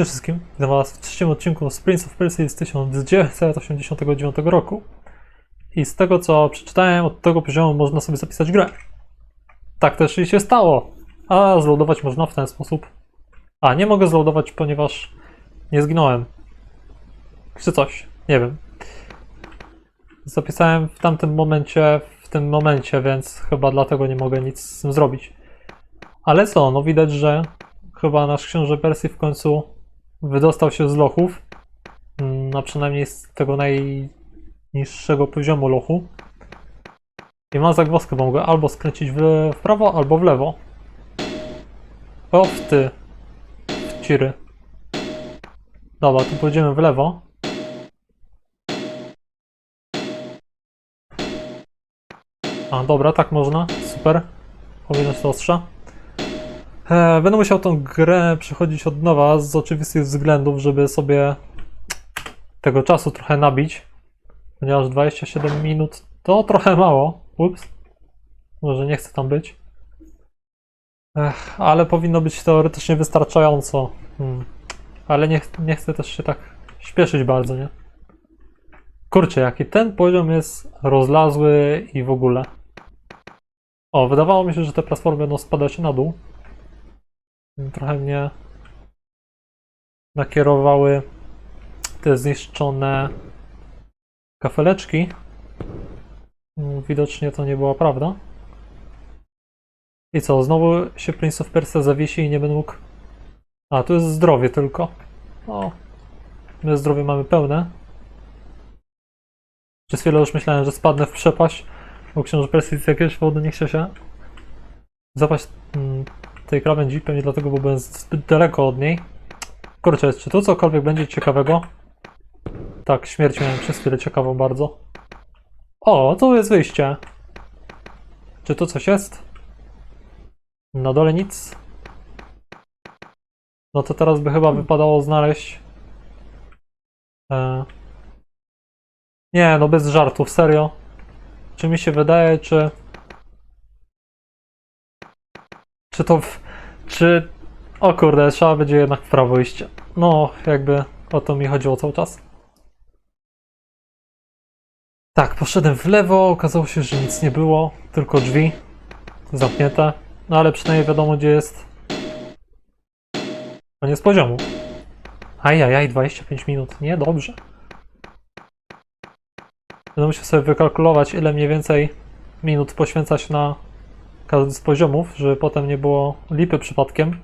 Cześć wszystkim, witam was w trzecim odcinku z Prince of Persia z 1989 roku. I z tego co przeczytałem, od tego poziomu można sobie zapisać grę. Tak też i się stało. A zloadować można w ten sposób. A, nie mogę zloadować, ponieważ nie zginąłem. Czy coś, nie wiem. Zapisałem w tamtym momencie, w tym momencie, więc chyba dlatego nie mogę nic z tym zrobić. Ale co, no widać, że chyba nasz książę Persji w końcu wydostał się z lochów. Mm, A przynajmniej z tego najniższego poziomu lochu. I ma zagwozdkę, bo mogę albo skręcić w, w prawo, albo w lewo. O, w ty. W ciry. Dobra, tu pójdziemy w lewo. A, dobra, tak można. Super. Powinność ostrza. E, Będę musiał tą grę przechodzić od nowa z oczywistych względów, żeby sobie tego czasu trochę nabić. Ponieważ 27 minut to trochę mało. Ups. Może nie chcę tam być. Ech, ale powinno być teoretycznie wystarczająco. Hmm. Ale nie, nie chcę też się tak śpieszyć bardzo, nie? Kurczę, jaki ten poziom jest rozlazły i w ogóle. O, wydawało mi się, że te platformy będą spadać na dół. Trochę mnie nakierowały te zniszczone kafeleczki. Mm, Widocznie to nie była prawda. I co, znowu się Prince of Persia zawiesi i nie będę mógł... A, tu jest zdrowie tylko. O, my zdrowie mamy pełne. Przez chwilę już myślałem, że spadnę w przepaść, bo książę Persji z jakiegoś powodu nie chce się zapaść tej krawędzi, pewnie dlatego, bo byłem zbyt daleko od niej. Kurczę, czy tu cokolwiek będzie ciekawego? Tak, śmierć miałem przez chwilę ciekawą bardzo. O, tu jest wyjście. Czy tu coś jest? Na dole nic. No to teraz by chyba wypadało znaleźć... E... Nie, no bez żartów, serio. Czy mi się wydaje, czy... Czy to... W... Czy... O kurde, trzeba będzie jednak w prawo iść. No, jakby o to mi chodziło cały czas. Tak, poszedłem w lewo, okazało się, że nic nie było, tylko drzwi zamknięte. No ale przynajmniej wiadomo, gdzie jest koniec poziomu. Ajajaj, 25 minut, nie, dobrze. Będę musiał sobie wykalkulować, ile mniej więcej minut poświęcać na każdy z poziomów, żeby potem nie było lipy przypadkiem.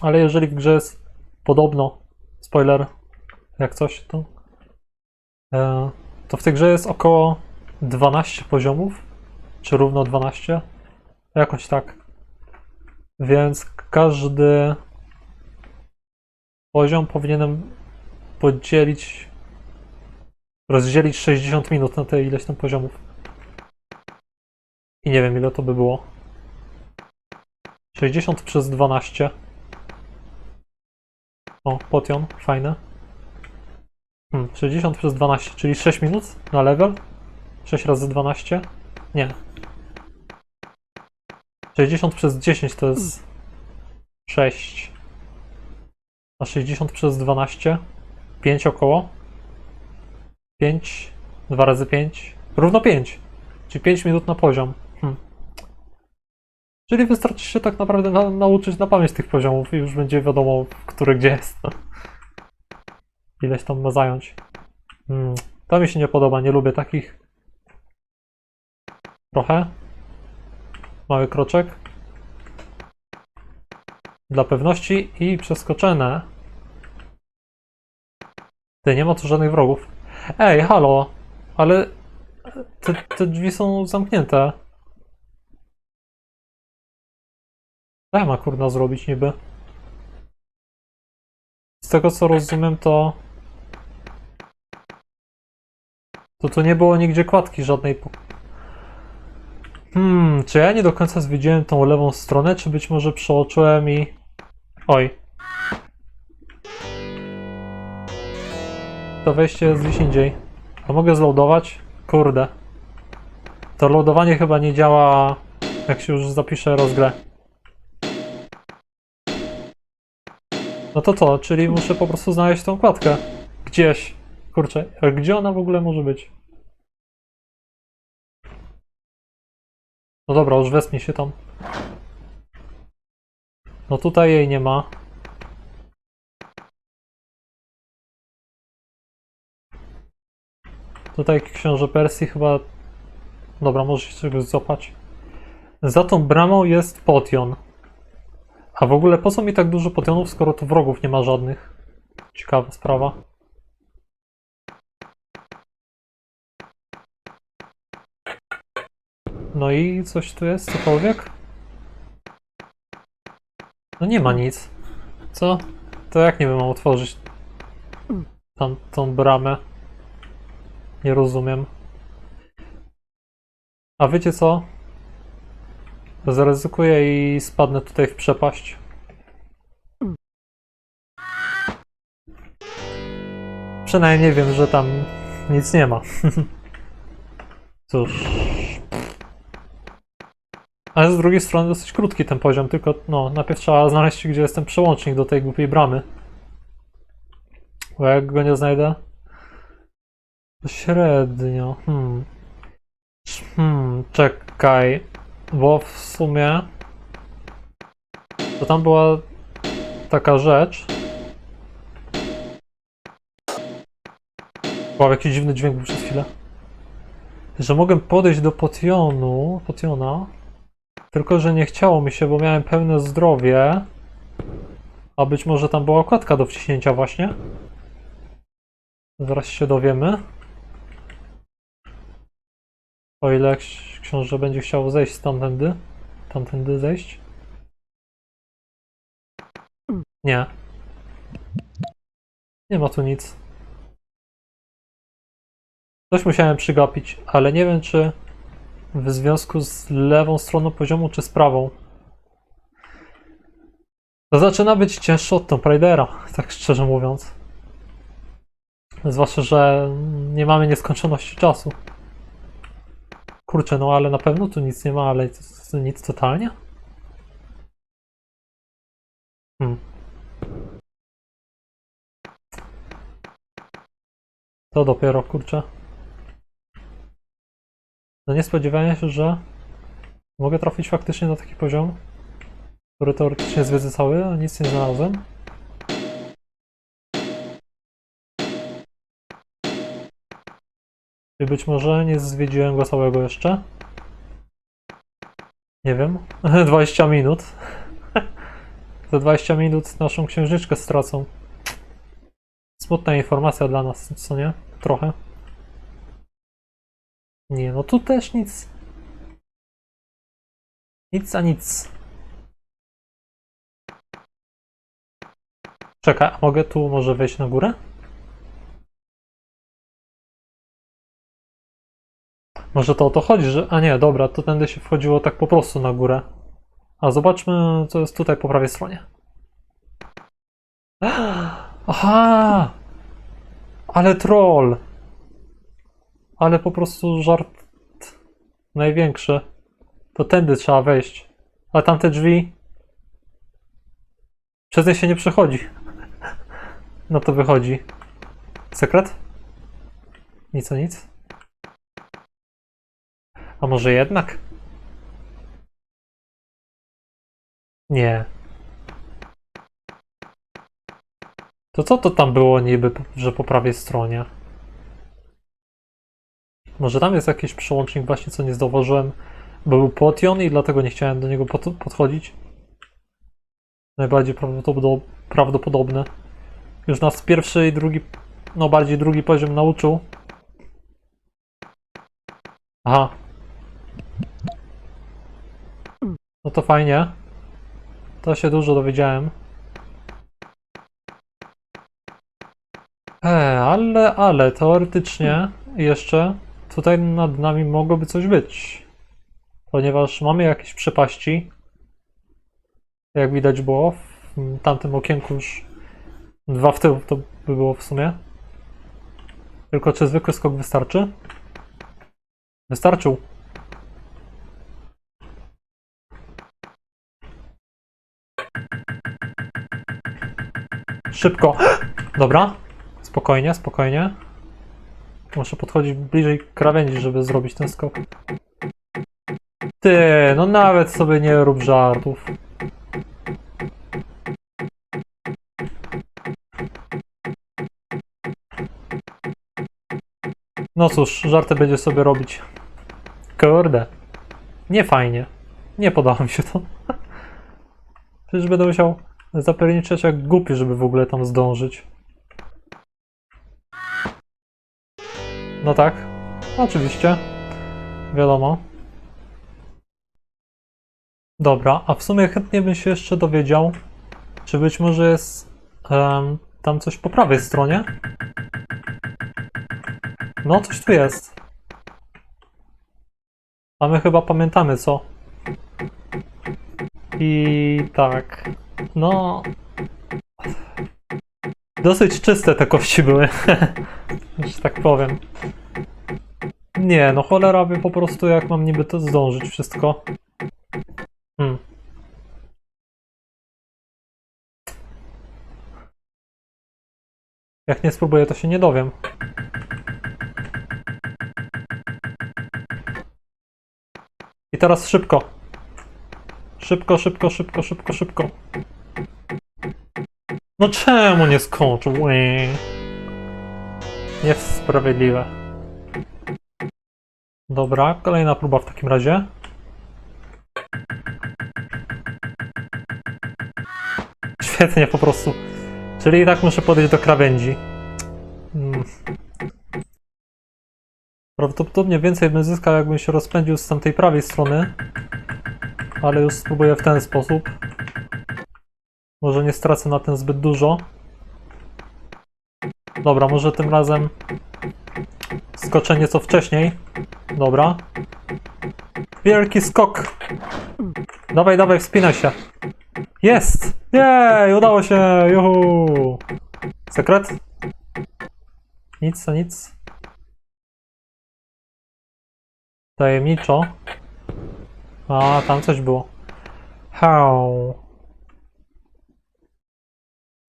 Ale jeżeli w grze jest podobno, spoiler, jak coś, to, e, to w tej grze jest około 12 poziomów, czy równo 12, jakoś tak. Więc każdy poziom powinienem podzielić, rozdzielić 60 minut na te ileś tam poziomów. I nie wiem ile to by było. 60 przez 12. O, potion, fajne. Hmm, 60 przez 12, czyli 6 minut na level. 6 razy 12? Nie. 60 przez 10 to jest 6. A 60 przez 12? 5 około. 5, 2 razy 5, równo 5. Czyli 5 minut na poziom. Czyli wystarczy się tak naprawdę na, nauczyć na pamięć tych poziomów i już będzie wiadomo, który gdzie jest. Ileś tam ma zająć. Hmm. To mi się nie podoba, nie lubię takich. Trochę. Mały kroczek. Dla pewności i przeskoczone. Ty, nie ma tu żadnych wrogów. Ej, halo! Ale te, te drzwi są zamknięte. Co ja ma kurna zrobić niby? Z tego co rozumiem to... To tu nie było nigdzie kładki żadnej. Hmm, czy ja nie do końca zwiedziłem tą lewą stronę, czy być może przeoczyłem i... Oj. To wejście jest gdzieś indziej. A mogę zloadować? Kurde. To loadowanie chyba nie działa, jak się już zapisze rozgrę. No to co, czyli muszę po prostu znaleźć tą kładkę. Gdzieś. Kurczę, gdzie ona w ogóle może być? No dobra, już wespnij się tam. No tutaj jej nie ma. Tutaj książę Persji chyba... Dobra, może się czegoś złapać. Za tą bramą jest potion. A w ogóle po co mi tak dużo potionów, skoro tu wrogów nie ma żadnych? Ciekawa sprawa. No i coś tu jest, cokolwiek? No nie ma nic. Co? To jak nie wiem, mam otworzyć tam tą bramę? Nie rozumiem. A wiecie co? Zaryzykuję i spadnę tutaj w przepaść. Przynajmniej wiem, że tam nic nie ma. Cóż. Ale z drugiej strony dosyć krótki ten poziom, tylko no, najpierw trzeba znaleźć, gdzie jest ten przełącznik do tej głupiej bramy. Bo jak go nie znajdę, średnio. Hmm. Hmm, czekaj. Bo w sumie to tam była taka rzecz. Wow, jakiś dziwny dźwięk był przez chwilę. Że mogę podejść do potionu, potiona, tylko że nie chciało mi się, bo miałem pełne zdrowie. A być może tam była okładka do wciśnięcia właśnie. Zaraz się dowiemy. O ile ks- książę będzie chciał zejść stamtędy. Tamtędy zejść. Nie. Nie ma tu nic. Coś musiałem przygapić, ale nie wiem czy w związku z lewą stroną poziomu, czy z prawą. To zaczyna być cięższe od Tomb Raidera, tak szczerze mówiąc. Zwłaszcza, że nie mamy nieskończoności czasu. Kurczę, no ale na pewno tu nic nie ma, ale to- nic totalnie? Hmm. To dopiero, kurczę. No nie spodziewałem się, że mogę trafić faktycznie na taki poziom, który teoretycznie zwiedzy cały, a nic nie znalazłem. I być może nie zwiedziłem go całego jeszcze. Nie wiem. 20 minut. Za 20 minut naszą księżniczkę stracą. Smutna informacja dla nas, co nie? Trochę. Nie, no tu też nic. Nic a nic. Czekaj, mogę tu może wejść na górę? Może to o to chodzi, że... A nie, dobra, to tędy się wchodziło tak po prostu na górę. A zobaczmy, co jest tutaj po prawej stronie. Aha! Ale troll! Ale po prostu żart największy. To tędy trzeba wejść. A tamte drzwi... Przez nie się nie przechodzi. No to wychodzi. Sekret? Nic o nic. A może jednak? Nie. To co to tam było niby, że po prawej stronie? Może tam jest jakiś przełącznik właśnie, co nie zauważyłem, bo był potion i dlatego nie chciałem do niego pod podchodzić. Najbardziej prawdopodob prawdopodobne. Już nas pierwszy i drugi, no bardziej drugi poziom nauczył. Aha, No to fajnie. To się dużo dowiedziałem. E, ale, ale teoretycznie jeszcze tutaj nad nami mogłoby coś być. Ponieważ mamy jakieś przepaści. Jak widać było w tamtym okienku już dwa w tył to by było w sumie. Tylko czy zwykły skok wystarczy? Wystarczył. Szybko. Dobra. Spokojnie, spokojnie. Muszę podchodzić bliżej krawędzi, żeby zrobić ten skok. Ty, no nawet sobie nie rób żartów. No cóż, żarty będzie sobie robić. Kurde. Nie fajnie. Nie podoba mi się to. Przecież będę musiał zapierniczeć jak głupi, żeby w ogóle tam zdążyć. No tak. Oczywiście. Wiadomo. Dobra, a w sumie chętnie bym się jeszcze dowiedział, czy być może jest em, tam coś po prawej stronie? No, coś tu jest. A my chyba pamiętamy co. I tak. No. Dosyć czyste te kości były. że tak powiem. Nie, no cholera wie po prostu jak mam niby to zdążyć wszystko. Hmm. Jak nie spróbuję, to się nie dowiem. I teraz szybko. Szybko, szybko, szybko, szybko, szybko. No czemu nie skończył? Niesprawiedliwe. Dobra, kolejna próba w takim razie. Świetnie po prostu. Czyli i tak muszę podejść do krawędzi. Hmm. Prawdopodobnie więcej bym zyskał, jakbym się rozpędził z tamtej prawej strony. Ale już spróbuję w ten sposób. Może nie stracę na tym zbyt dużo. Dobra, może tym razem skoczę nieco wcześniej. Dobra. Wielki skok. Dawaj, dawaj, wspinaj się. Jest! Jej, udało się! Juhu! Sekret? Nic, to nic. Tajemniczo. A, tam coś było. How?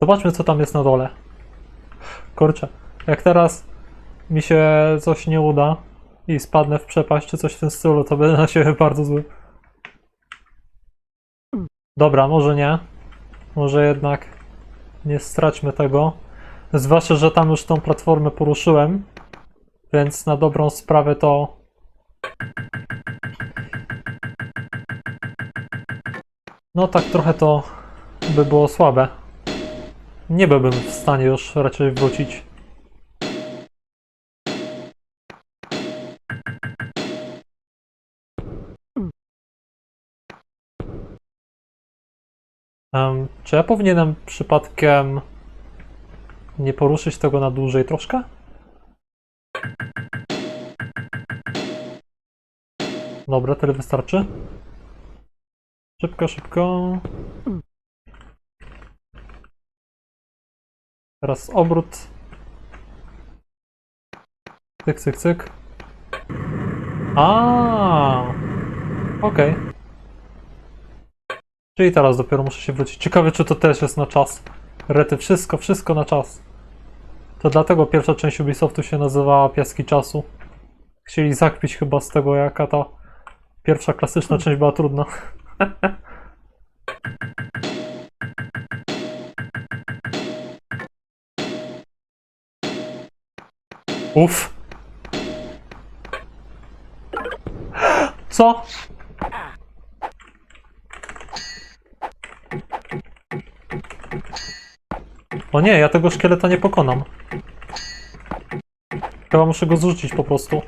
Zobaczmy, co tam jest na dole. Kurczę, jak teraz mi się coś nie uda i spadnę w przepaść czy coś w tym stylu, to będę na siebie bardzo zły. Dobra, może nie. Może jednak nie straćmy tego. Zwłaszcza, że tam już tą platformę poruszyłem, więc na dobrą sprawę to No tak trochę to by było słabe. Nie byłbym w stanie już raczej wrócić. Czy ja powinienem przypadkiem nie poruszyć tego na dłużej troszkę? Dobra, tyle wystarczy. Szybko, szybko. Teraz obrót. Cyk, cyk, cyk. A, Okej. Czyli teraz dopiero muszę się wrócić. Ciekawe, czy to też jest na czas. Rety, wszystko, wszystko na czas. To dlatego pierwsza część Ubisoftu się nazywała Piaski Czasu. Chcieli zakpić chyba z tego, jaka ta pierwsza klasyczna część była trudna. Uff. Co? O nie, ja tego szkieleta nie pokonam. Chyba muszę go zrzucić po prostu.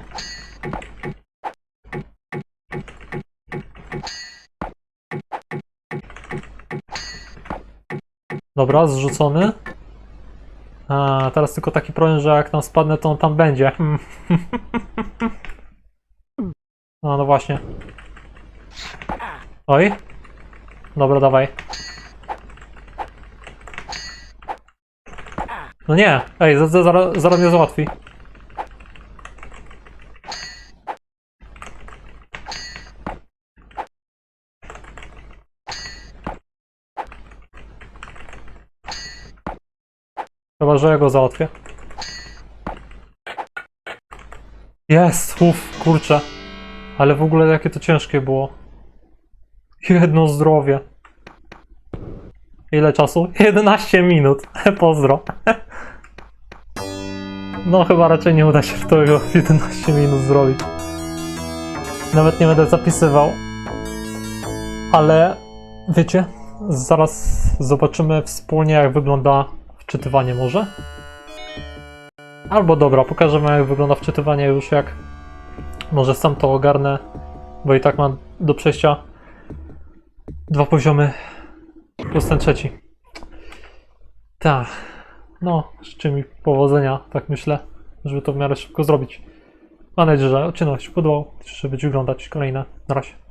Dobra, zrzucony. A, teraz tylko taki problem, że jak tam spadnę, to on tam będzie. No, no właśnie. Oj. Dobra, dawaj. No nie, ej, za- za- zaraz, zaraz mnie załatwi. Chyba, że ja go załatwię. Jest, uff, kurczę. Ale w ogóle jakie to ciężkie było. Jedno zdrowie. Ile czasu? 11 minut. Pozdro. No chyba raczej nie uda się w tego 11 minut zrobić. Nawet nie będę zapisywał. Ale wiecie, zaraz zobaczymy wspólnie jak wygląda wczytywanie może. Albo dobra, pokażemy jak wygląda wczytywanie już jak może sam to ogarnę, bo i tak mam do przejścia dwa poziomy plus ten trzeci. Tak, no życzę mi powodzenia, tak myślę, żeby to w miarę szybko zrobić. Mam nadzieję, że się podobał, żeby wyglądać kolejne. Na razie.